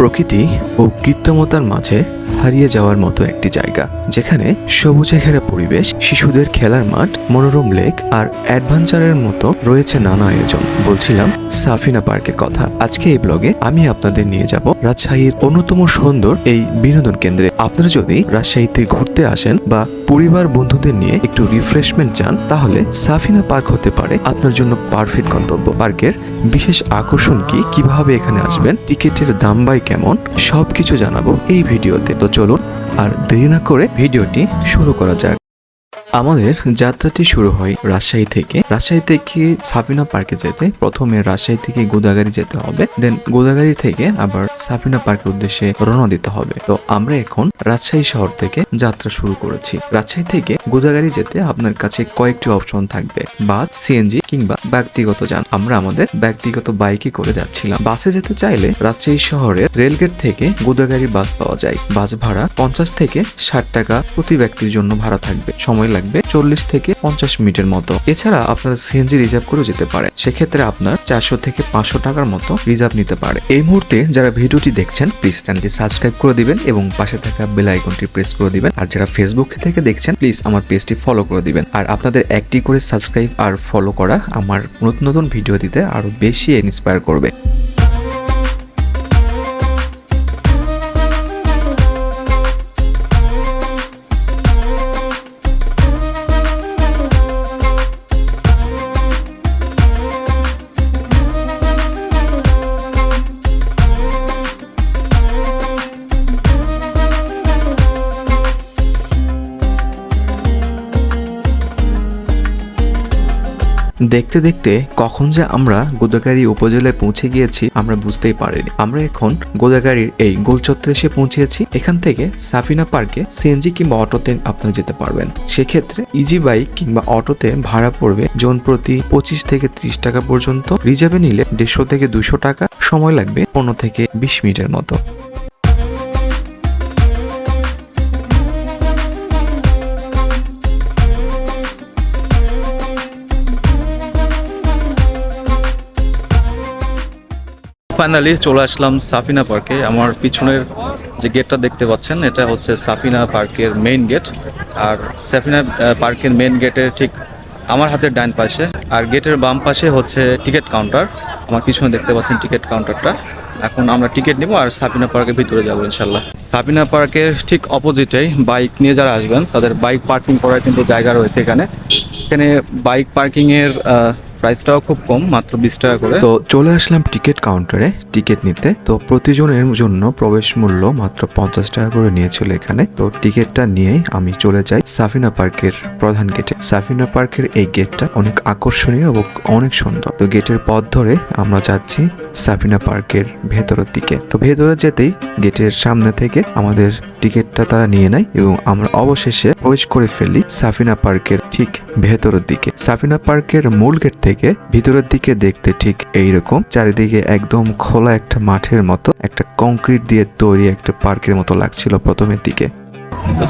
প্রকৃতি ও কৃত্রিমতার মাঝে হারিয়ে যাওয়ার মতো একটি জায়গা, যেখানে সবুজে ঘেরা পরিবেশ, শিশুদের খেলার মাঠ, মনোরম লেক আর অ্যাডভেঞ্চারের মতো রয়েছে নানা আয়োজন। বলছিলাম সাফিনা পার্কের কথা। আজকে এই ব্লগে আমি আপনাদের নিয়ে যাব রাজশাহীর অন্যতম সুন্দর এই বিনোদন কেন্দ্রে। আপনারা যদি রাজশাহীতে ঘুরতে আসেন বা পরিবার বন্ধুদের নিয়ে একটু রিফ্রেশমেন্ট চান, তাহলে সাফিনা পার্ক হতে পারে আপনার জন্য পারফেক্ট গন্তব্য। পার্কের বিশেষ আকর্ষণ কি, কীভাবে এখানে আসবেন, টিকিটের দাম বাই কেমন, সবকিছু জানাব এই ভিডিওতে। তো চলুন আর দেরি না করে ভিডিওটি শুরু করা যাক। আমাদের যাত্রাটি শুরু হয় রাজশাহী থেকে। রাজশাহী থেকে সাফিনা পার্কে যেতে। প্রথমে রাজশাহী থেকে গোদাগাড়ি যেতে হবে। দেন গোদাগাড়ি থেকে আবার সাফিনা পার্কের উদ্দেশ্যে রওনা দিতে হবে। তো আমরা এখন রাজশাহী শহর থেকে যাত্রা শুরু করেছি। রাজশাহী থেকে গোদাগাড়ি যেতে আপনার কাছে কয়েকটি অপশন থাকবে। বাস সিএনজি কিংবা ব্যক্তিগত যান। আমরা আমাদের ব্যক্তিগত বাইকে করে যাচ্ছিলাম। বাসে যেতে চাইলে রাজশাহী শহরের রেলগেট থেকে গোদাগাড়ি বাস পাওয়া যায়। বাস ভাড়া পঞ্চাশ থেকে ষাট টাকা প্রতি ব্যক্তির জন্য ভাড়া থাকবে। সময় লাগবে চল্লিশ থেকে পঞ্চাশ মিনিটের মতো। এছাড়া আপনারা সিএনজি রিজার্ভ করেও যেতে পারে। সেক্ষেত্রে আপনার চারশো থেকে পাঁচশো টাকার মতো রিজার্ভ নিতে পারে। এই মুহূর্তে যারা ভিডিওটি দেখছেন প্লিজ চ্যানেলটি সাবস্ক্রাইব করে দিবেন এবং পাশে থাকা বেল আইকনটি প্রেস করে দিবেন। আর যারা ফেসবুক থেকে দেখছেন প্লিজ আমার পেজটি ফলো করে দিবেন। আর আপনাদের একটি করে সাবস্ক্রাইব আর ফলো করা আমার নতুন নতুন ভিডিও দিতে আরও বেশি ইন্সপায়ার করবে। দেখতে দেখতে কখন যে আমরা গোদাগাড়ি উপজেলায় পৌঁছে গিয়েছি, আমরা বুঝতেই পারিনি। আমরা এখন গোদাগাড়ির এই গোলচত্রে এসে পৌঁছেছি। এখান থেকে সাফিনা পার্কে সিএনজি কিংবা অটোতে আপনারা যেতে পারবেন। সেক্ষেত্রে ইজি বাইক কিংবা অটোতে ভাড়া পড়বে জন প্রতি পঁচিশ থেকে ত্রিশ টাকা পর্যন্ত। রিজার্ভে নিলে দেড়শো থেকে দুশো টাকা। সময় লাগবে পনেরো থেকে বিশ মিনিটের মতো। ফাইনালি চলে আসলাম সাফিনা পার্কে। আমার পিছনের যে গেটটা দেখতে পাচ্ছেন, এটা হচ্ছে সাফিনা পার্কের মেইন গেট আর সাফিনা পার্কের মেইন গেটের ঠিক আমার হাতের ডান পাশে। আর গেটের বাম পাশে হচ্ছে টিকিট কাউন্টার। আমার পিছনে দেখতে পাচ্ছেন টিকিট কাউন্টারটা। এখন আমরা টিকিট নিব আর সাফিনা পার্কের ভিতরে যাব ইনশাল্লাহ সাফিনা পার্কের ঠিক অপোজিটেই বাইক নিয়ে যারা আসবেন, তাদের বাইক পার্কিং করার কিন্তু জায়গা রয়েছে এখানে। এখানে বাইক পার্কিংয়ের প্রাইসটাও খুব কম, মাত্র বিশ টাকা করে। তো চলে আসলাম টিকিট কাউন্টারে, টিকিট নিতে। তো প্রতিজনের জন্য প্রবেশ মূল্য মাত্র পঞ্চাশ টাকা করে নিয়েছিল এখানে। তো টিকিটটা নিয়েই আমি চলে যাই সাফিনা পার্কের প্রধান গেটে। সাফিনা পার্কের এই গেটটা অনেক আকর্ষণীয় এবং অনেক সুন্দর। তো গেটের পথ ধরে আমরা যাচ্ছি সাফিনা পার্কের ভেতরের দিকে। তো ভেতরে যেতেই গেটের সামনে থেকে আমাদের টিকিটটা তারা নিয়ে নেয় এবং আমরা অবশেষে প্রবেশ করে ফেলি সাফিনা পার্কের ঠিক ভেতরের দিকে। সাফিনা পার্কের মূল গেট থেকে ভিতরের দিকে দেখতে ঠিক এইরকম। চারিদিকে একদম খোলা একটা মাঠের মতো একটা কংক্রিট দিয়ে তৈরি একটা পার্কের মতো লাগছিল প্রথমের দিকে।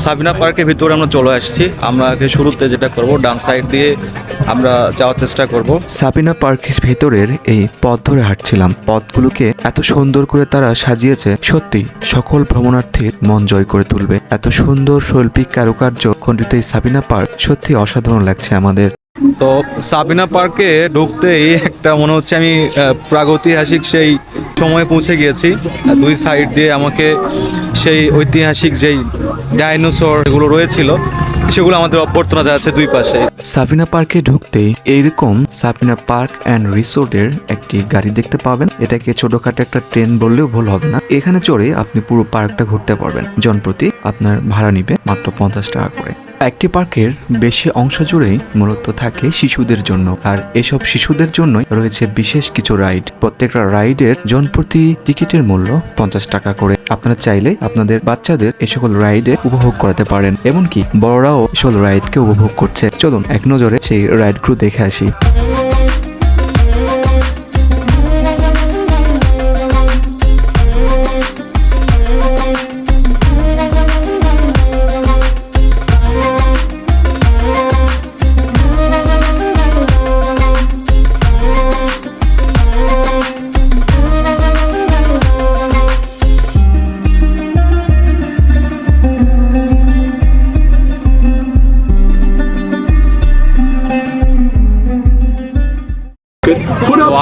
সাবিনা পার্কের ভিতরে আমরা চলে আসছি। আমরা শুরুতে যেটা করব ডান সাইড দিয়ে আমরা যাওয়ার চেষ্টা করব। সাবিনা পার্কের ভেতরের এই পথ ধরে হাঁটছিলাম। পথগুলোকে এত সুন্দর করে তারা সাজিয়েছে সত্যি সকল ভ্রমণার্থীর মন জয় করে তুলবে। এত সুন্দর শৈল্পিক কারুকার্য খণ্ডিত এই সাবিনা পার্ক সত্যি অসাধারণ লাগছে আমাদের। তো সাবিনা পার্কে ঢুকতেই একটা মনে হচ্ছে আমি প্রাগৈতিহাসিক সেই সময়ে পৌঁছে গিয়েছি। দুই সাইড দিয়ে আমাকে সেই ঐতিহাসিক যেই ডাইনোসর এগুলো রয়েছিল, সেগুলো আমাদের অভ্যর্থনা যাচ্ছে দুই পাশে। সাবিনা পার্কে ঢুকতেই এইরকম সাবিনা পার্ক অ্যান্ড রিসোর্টের একটি গাড়ি দেখতে পাবেন। এটাকে ছোটখাটো একটা ট্রেন বললেও ভুল হবে না। এখানে চড়ে আপনি পুরো পার্কটা ঘুরতে পারবেন। জনপ্রতি আপনার ভাড়া নিবে মাত্র পঞ্চাশ টাকা করে। একটি পার্কের বেশি অংশ জুড়েই মূলত থাকে শিশুদের জন্য। আর এসব শিশুদের জন্যই রয়েছে বিশেষ কিছু রাইড। প্রত্যেকটা রাইডের জন প্রতি টিকিটের মূল্য পঞ্চাশ টাকা করে। আপনারা চাইলে আপনাদের বাচ্চাদের এ সকল রাইডে উপভোগ করাতে পারেন। এমনকি বড়রাও সকল রাইডকে উপভোগ করছে। চলুন এক নজরে সেই রাইডগুলো দেখে আসি।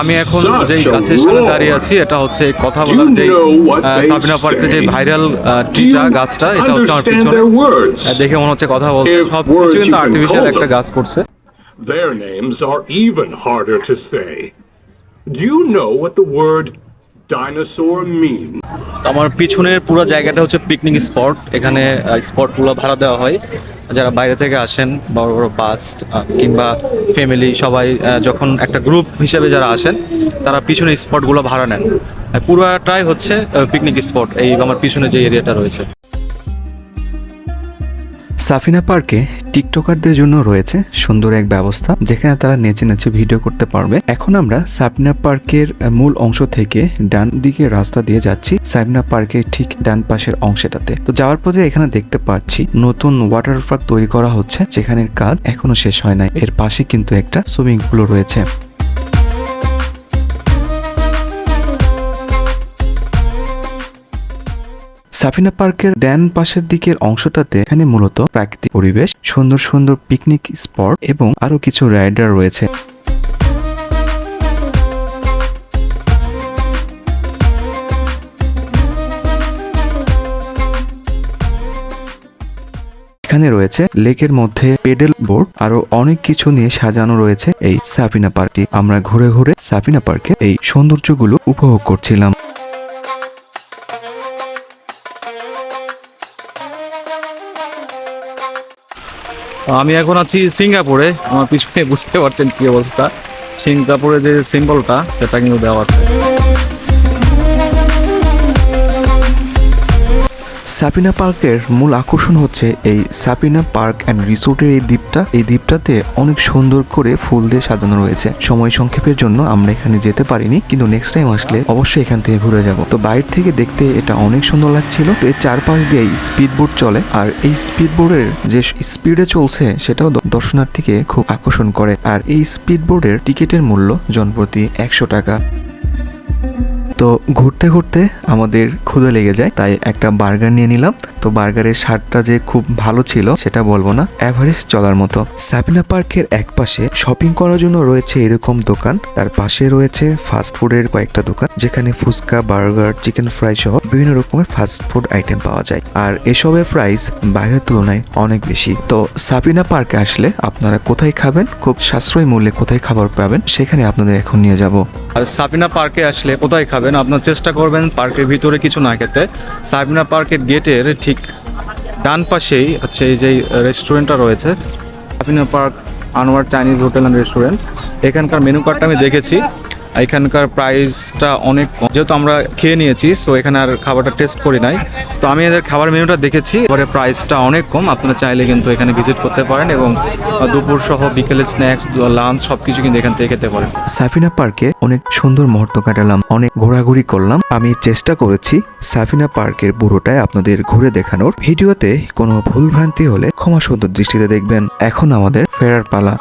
আমি এখন যেই গাছের সামনে দাঁড়িয়ে আছি এটা হচ্ছে কথা বলার যে সাবিনা পার্কের যে ভাইরাল ট্রিটা গাছটা এটা হচ্ছে আমার পিছনে। দেখে মনে হচ্ছে কথা বলছে। সব কিছু কিন্তু আর্টিফিশিয়াল একটা গাছ করছে। Their names are even harder to say. Do you know what the word আমার পিছনের পুরো জায়গাটা হচ্ছে পিকনিক স্পট এখানে স্পটগুলো ভাড়া দেওয়া হয়। যারা বাইরে থেকে আসেন, বড় বড় বাস কিংবা ফ্যামিলি সবাই যখন একটা গ্রুপ হিসেবে যারা আসেন, তারা পিছনে স্পটগুলো ভাড়া নেন। পুরোটাই হচ্ছে পিকনিক স্পট এই আমার পিছনে যে এরিয়াটা রয়েছে। সাফিনা পার্কে টিকটকারদের জন্য রয়েছে সুন্দর এক ব্যবস্থা, যেখানে তারা নেচে নেচে ভিডিও করতে পারবে। এখন আমরা সাফিনা পার্কের মূল অংশ থেকে ডান দিকে রাস্তা দিয়ে যাচ্ছি, সাফিনা পার্কের ঠিক ডান পাশের অংশটাতে। তো যাওয়ার পথে এখানে দেখতে পাচ্ছি নতুন ওয়াটার পার্ক তৈরি করা হচ্ছে, যেখানের কাজ এখনও শেষ হয় নাই। এর পাশে কিন্তু একটা সুইমিং পুলও রয়েছে। সাফিনা পার্কের ড্যান পাশের দিকের অংশটাতে এখানে মূলত প্রাকৃতিক পরিবেশ, সুন্দর সুন্দর পিকনিক স্পট এবং আরও কিছু রাইডার রয়েছে। এখানে রয়েছে লেকের মধ্যে পেডেল বোর্ড আরও অনেক কিছু নিয়ে সাজানো রয়েছে এই সাফিনা পার্কটি। আমরা ঘুরে ঘুরে সাফিনা পার্কে এই সৌন্দর্যগুলো উপভোগ করছিলাম। আমি এখন আছি সিঙ্গাপুরে। আমার পিছনে বুঝতে পারছেন কি অবস্থা। সিঙ্গাপুরে যে সিম্বলটা সেটা কিন্তু দেওয়া আছে। সাপিনা পার্কের মূল আকর্ষণ হচ্ছে এই সাপিনা পার্ক অ্যান্ড রিসোর্টের এই দ্বীপটা। এই দ্বীপটাতে অনেক সুন্দর করে ফুল দিয়ে সাজানো রয়েছে। সময় সংক্ষেপের জন্য আমরা এখানে যেতে পারিনি, কিন্তু নেক্সট টাইম আসলে অবশ্যই এখান থেকে ঘুরে যাব। তো বাইরে থেকে দেখতে এটা অনেক সুন্দর লাগছিল। তো এর চারপাশ দিয়ে স্পিড বোট চলে, আর এই স্পিড বোর্ডের যে স্পিডে চলছে সেটাও দর্শনার্থীকে খুব আকর্ষণ করে। আর এই স্পিড বোর্ডের টিকিটের মূল্য জনপ্রতি একশো টাকা। তো ঘুরতে ঘুরতে আমাদের ক্ষুদে লেগে যায় তাই একটা বার্গার নিয়ে নিলাম। তো বার্গারের স্বাদটা যে খুব ভালো ছিল সেটা বলব না। অ্যাভারেজ চলার মতো। সাবিনা পার্কের এক পাশে শপিং করার জন্য রয়েছে এরকম দোকান। তার পাশে রয়েছে ফাস্ট ফুডের কয়েকটা দোকান যেখানে ফুচকা বার্গার চিকেন ফ্রাই সহ বিভিন্ন রকমের ফাস্ট ফুড আইটেম পাওয়া যায়। আর এসবের প্রাইস বাইরের তুলনায় অনেক বেশি। তো সাবিনা পার্কে আসলে আপনারা কোথায় খাবেন খুব সাশ্রয়ী মূল্যে কোথায় খাবার পাবেন সেখানে আপনাদের এখন নিয়ে যাব। আর সাবিনা পার্কে আসলে কোথায় খাবেন? আপনার চেষ্টা করবেন পার্কের ভিতরে কিছু না খেতে। সাবিনা পার্কের গেটের ঠিক ডান পাশেই হচ্ছে এই যে রেস্টুরেন্টটা রয়েছে, Sabina park Anwar Chinese hotel and restaurant. এখানকার মেনু কার্ডটা আমি দেখেছি। এখানকার প্রাইসটা অনেক কম। যেহেতু আমরা খেয়ে নিয়েছি সো এখানে আর খাবারটা টেস্ট করি নাই। তো আমি এদের খাবার মেনুটা দেখেছি, এবারে প্রাইসটা অনেক কম। আপনারা চাইলে কিন্তু এখানে ভিজিট করতে পারেন এবং দুপুর সহ বিকেলে স্ন্যাক্স লাঞ্চ সব কিছু কিন্তু এখান থেকে খেতে পারেন। সাফিনা পার্কে অনেক সুন্দর মুহূর্ত কাটালাম, অনেক ঘোরাঘুরি করলাম। আমি চেষ্টা করেছি সাফিনা পার্কের পুরোটাই আপনাদের ঘুরে দেখানোর। ভিডিওতে কোনো ভুলভ্রান্তি হলে ক্ষমা সুন্দর দৃষ্টিতে দেখবেন। এখন আমাদের ফেরার পালা।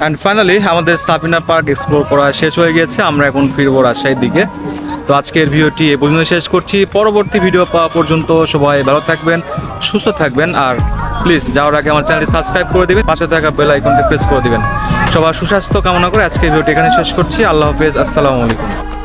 অ্যান্ড ফাইনালি আমাদের সাপিনা পার্ক এক্সপ্লোর করা শেষ হয়ে গেছে। আমরা এখন ফিরবো রাজশাহীর দিকে। তো আজকের ভিডিওটি এ পর্যন্ত শেষ করছি। পরবর্তী ভিডিও পাওয়া পর্যন্ত সবাই ভালো থাকবেন, সুস্থ থাকবেন, আর প্লিজ যাওয়ার আগে আমার চ্যানেলটি সাবস্ক্রাইব করে দেবেন, পাশে থাকা বেল আইকনটি প্রেস করে দেবেন। সবার সুস্বাস্থ্য কামনা করে আজকের ভিডিওটি এখানে শেষ করছি। আল্লাহ হাফেজ, আসসালামু আলাইকুম।